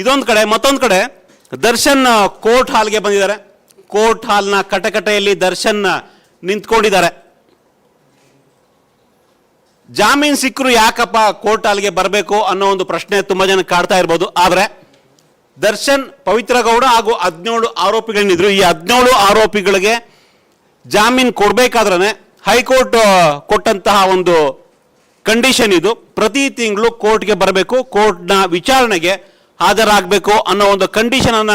ಇದೊಂದು ಕಡೆ, ಮತ್ತೊಂದು ಕಡೆ ದರ್ಶನ್ ಕೋರ್ಟ್ ಹಾಲ್ಗೆ ಬಂದಿದ್ದಾರೆ. ಕೋರ್ಟ್ ಹಾಲ್ನ ಕಟಕಟೆಯಲ್ಲಿ ದರ್ಶನ್ ನಿಂತ್ಕೊಂಡಿದ್ದಾರೆ. ಜಾಮೀನ್ ಸಿಕ್ಕರು ಯಾಕಪ್ಪ ಕೋರ್ಟ್ ಹಾಲ್ಗೆ ಬರಬೇಕು ಅನ್ನೋ ಒಂದು ಪ್ರಶ್ನೆ ತುಂಬಾ ಜನ ಕಾಡ್ತಾ ಇರ್ಬೋದು. ಆದರೆ ದರ್ಶನ್ ಪವಿತ್ರ ಗೌಡ ಹಾಗೂ ಹದಿನೇಳು ಆರೋಪಿಗಳೇನಿದ್ರು ಈ ಹದಿನೇಳು ಆರೋಪಿಗಳಿಗೆ ಜಾಮೀನ್ ಕೊಡಬೇಕಾದ್ರೆ ಹೈಕೋರ್ಟ್ ಕೊಟ್ಟಂತಹ ಒಂದು ಕಂಡೀಷನ್ ಇದು. ಪ್ರತಿ ತಿಂಗಳು ಕೋರ್ಟ್ಗೆ ಬರಬೇಕು. ಕೋರ್ಟ್ನ ವಿಚಾರಣೆಗೆ ಹಾಜರಾಗಬೇಕು ಅನ್ನೋ ಒಂದು ಕಂಡೀಷನ್ ಅನ್ನ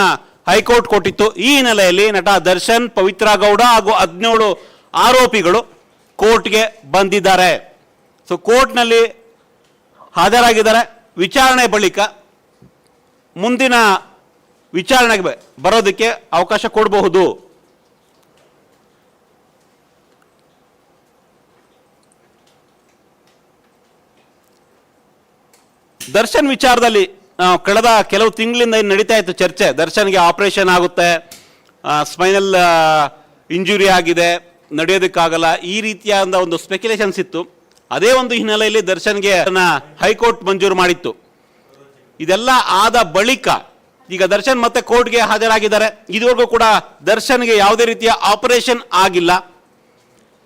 ಹೈಕೋರ್ಟ್ ಕೊಟ್ಟಿತ್ತು. ಈ ಹಿನ್ನೆಲೆಯಲ್ಲಿ ನಟ ದರ್ಶನ್, ಪವಿತ್ರ ಗೌಡ ಹಾಗೂ ಹದಿನೇಳು ಆರೋಪಿಗಳು ಕೋರ್ಟ್ಗೆ ಬಂದಿದ್ದಾರೆ. ಸೊ ಕೋರ್ಟ್ನಲ್ಲಿ ಹಾಜರಾಗಿದ್ದಾರೆ. ವಿಚಾರಣೆ ಬಳಿಕ ಮುಂದಿನ ವಿಚಾರಣೆಗೆ ಬರೋದಕ್ಕೆ ಅವಕಾಶ ಕೊಡಬಹುದು. ದರ್ಶನ್ ವಿಚಾರದಲ್ಲಿ ಕಳೆದ ಕೆಲವು ತಿಂಗಳಿಂದ ಏನು ನಡೀತಾ ಇತ್ತು ಚರ್ಚೆ. ದರ್ಶನ್ಗೆ ಆಪರೇಷನ್ ಆಗುತ್ತೆ. ಸ್ಪೈನಲ್ ಇಂಜುರಿ ಆಗಿದೆ. ನಡೆಯೋದಕ್ಕಾಗಲ್ಲ. ಈ ರೀತಿಯಾದ ಒಂದು ಸ್ಪೆಕ್ಯುಲೇಷನ್ಸ್ ಇತ್ತು. ಅದೇ ಒಂದು ಹಿನ್ನೆಲೆಯಲ್ಲಿ ದರ್ಶನ್ಗೆ ಹೈಕೋರ್ಟ್ ಮಂಜೂರು ಮಾಡಿತ್ತು. ಇದೆಲ್ಲ ಆದ ಬಳಿಕ ಈಗ ದರ್ಶನ್ ಮತ್ತೆ ಕೋರ್ಟ್ಗೆ ಹಾಜರಾಗಿದ್ದಾರೆ. ಇದುವರೆಗೂ ಕೂಡ ದರ್ಶನ್ಗೆ ಯಾವುದೇ ರೀತಿಯ ಆಪರೇಷನ್ ಆಗಿಲ್ಲ.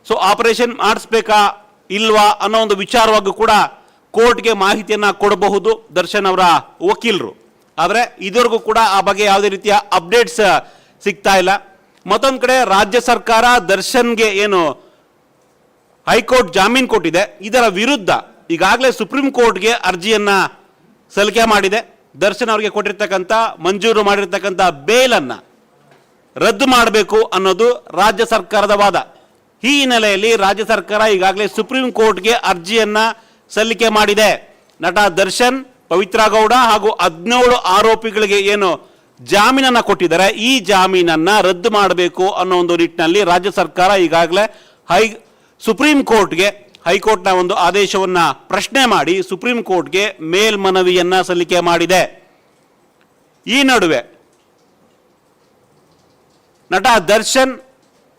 ಸೊ ಆಪರೇಷನ್ ಮಾಡಿಸ್ಬೇಕಾ ಇಲ್ವಾ ಅನ್ನೋ ಒಂದು ವಿಚಾರವಾಗೂ ಕೂಡ ಕೋರ್ಟ್ಗೆ ಮಾಹಿತಿಯನ್ನು ಕೊಡಬಹುದು ದರ್ಶನ್ ಅವರ ವಕೀಲರು. ಆದರೆ ಇದುವರೆಗೂ ಕೂಡ ಆ ಬಗ್ಗೆ ಯಾವುದೇ ರೀತಿಯ ಅಪ್ಡೇಟ್ಸ್ ಸಿಗ್ತಾ ಇಲ್ಲ. ಮತ್ತೊಂದು ಕಡೆ ರಾಜ್ಯ ಸರ್ಕಾರ ದರ್ಶನ್ಗೆ ಏನು ಹೈಕೋರ್ಟ್ ಜಾಮೀನು ಕೊಟ್ಟಿದೆ. ಇದರ ವಿರುದ್ಧ ಈಗಾಗಲೇ ಸುಪ್ರೀಂ ಕೋರ್ಟ್ಗೆ ಅರ್ಜಿಯನ್ನ ಸಲ್ಲಿಕೆ ಮಾಡಿದೆ. ದರ್ಶನ್ ಅವರಿಗೆ ಕೊಟ್ಟಿರ್ತಕ್ಕಂಥ, ಮಂಜೂರು ಮಾಡಿರ್ತಕ್ಕಂಥ ಬೇಲನ್ನು ರದ್ದು ಮಾಡಬೇಕು ಅನ್ನೋದು ರಾಜ್ಯ ಸರ್ಕಾರದ ವಾದ. ಈ ಹಿನ್ನೆಲೆಯಲ್ಲಿ ರಾಜ್ಯ ಸರ್ಕಾರ ಈಗಾಗಲೇ ಸುಪ್ರೀಂ ಕೋರ್ಟ್ಗೆ ಅರ್ಜಿಯನ್ನ ಸಲ್ಲಿಕೆ ಮಾಡಿದೆ. ನಟ ದರ್ಶನ್, ಪವಿತ್ರ ಗೌಡ ಹಾಗೂ ಹದಿನೇಳು ಆರೋಪಿಗಳಿಗೆ ಏನು ಜಾಮೀನನ್ನ ಕೊಟ್ಟಿದ್ದಾರೆ. ಈ ಜಾಮೀನನ್ನ ರದ್ದು ಮಾಡಬೇಕು ಅನ್ನೋ ಒಂದು ನಿಟ್ಟಿನಲ್ಲಿ ರಾಜ್ಯ ಸರ್ಕಾರ ಈಗಾಗಲೇ ಹೈ, ಸುಪ್ರೀಂ ಕೋರ್ಟ್ಗೆ, ಹೈಕೋರ್ಟ್ನ ಒಂದು ಆದೇಶವನ್ನ ಪ್ರಶ್ನೆ ಮಾಡಿ ಸುಪ್ರೀಂ ಕೋರ್ಟ್ಗೆ ಮೇಲ್ಮನವಿಯನ್ನ ಸಲ್ಲಿಕೆ ಮಾಡಿದೆ. ಈ ನಡುವೆ ನಟ ದರ್ಶನ್,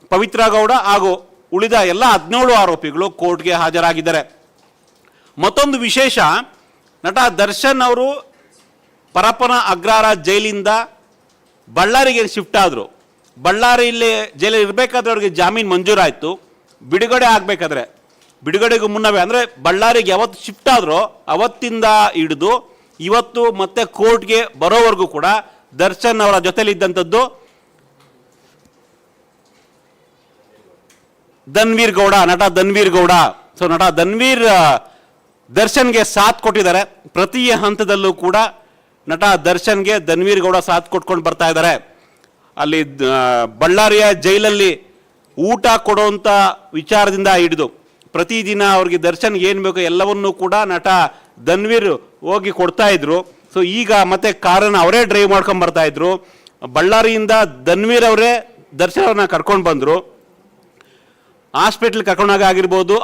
ಪವಿತ್ರ ಗೌಡ ಹಾಗೂ ಉಳಿದ ಎಲ್ಲ ಹದಿನೇಳು ಆರೋಪಿಗಳು ಕೋರ್ಟ್ಗೆ ಹಾಜರಾಗಿದ್ದಾರೆ. ಮತ್ತೊಂದು ವಿಶೇಷ, ನಟ ದರ್ಶನ್ ಅವರು ಪರಪ್ಪನ ಅಗ್ರಾರ ಜೈಲಿಂದ ಬಳ್ಳಾರಿಗೆ ಶಿಫ್ಟ್ ಆದರು. ಬಳ್ಳಾರಿಯಲ್ಲಿ ಜೈಲಲ್ಲಿ ಇರಬೇಕಾದ್ರೆ ಅವ್ರಿಗೆ ಜಾಮೀನು ಮಂಜೂರಾಯಿತು. ಬಿಡುಗಡೆ ಆಗಬೇಕಾದ್ರೆ, ಬಿಡುಗಡೆಗೂ ಮುನ್ನವೇ, ಅಂದರೆ ಬಳ್ಳಾರಿಗೆ ಯಾವತ್ತು ಶಿಫ್ಟ್ ಆದರೂ ಅವತ್ತಿಂದ ಹಿಡಿದು ಇವತ್ತು ಮತ್ತೆ ಕೋರ್ಟ್ಗೆ ಬರೋವರೆಗೂ ಕೂಡ ದರ್ಶನ್ ಅವರ ಜೊತೆಲಿದ್ದಂಥದ್ದು ಧನ್ವೀರ್ ಗೌಡ, ನಟ ಧನ್ವೀರ್ ಗೌಡ. ಸೊ ನಟ ಧನ್ವೀರ್ ದರ್ಶನ್ಗೆ ಸಾಥ್ ಕೊಟ್ಟಿದ್ದಾರೆ. ಪ್ರತಿ ಹಂತದಲ್ಲೂ ಕೂಡ ನಟ ದರ್ಶನ್ಗೆ ಧನ್ವೀರ್ ಗೌಡ ಸಾಥ್ ಕೊಟ್ಕೊಂಡು ಬರ್ತಾ ಇದ್ದಾರೆ. ಅಲ್ಲಿ ಬಳ್ಳಾರಿಯ ಜೈಲಲ್ಲಿ ಊಟ ಕೊಡುವಂಥ ವಿಚಾರದಿಂದ ಹಿಡಿದು ಪ್ರತಿದಿನ ಅವ್ರಿಗೆ ದರ್ಶನ್ ಏನು ಬೇಕು ಎಲ್ಲವನ್ನೂ ಕೂಡ ನಟ ಧನ್ವೀರ್ ಹೋಗಿ ಕೊಡ್ತಾ ಇದ್ರು. ಸೊ ಈಗ ಮತ್ತೆ ಕಾರನ್ನು ಅವರೇ ಡ್ರೈವ್ ಮಾಡ್ಕೊಂಡು ಬರ್ತಾ ಇದ್ರು. ಬಳ್ಳಾರಿಯಿಂದ ಧನ್ವೀರ್ ಅವರೇ ದರ್ಶನ್ ಅವ್ರನ್ನ ಕರ್ಕೊಂಡು ಬಂದರು. ಹಾಸ್ಪಿಟ್ಲ್ ಕರ್ಕೊಂಡಾಗ ಆಗಿರ್ಬೋದು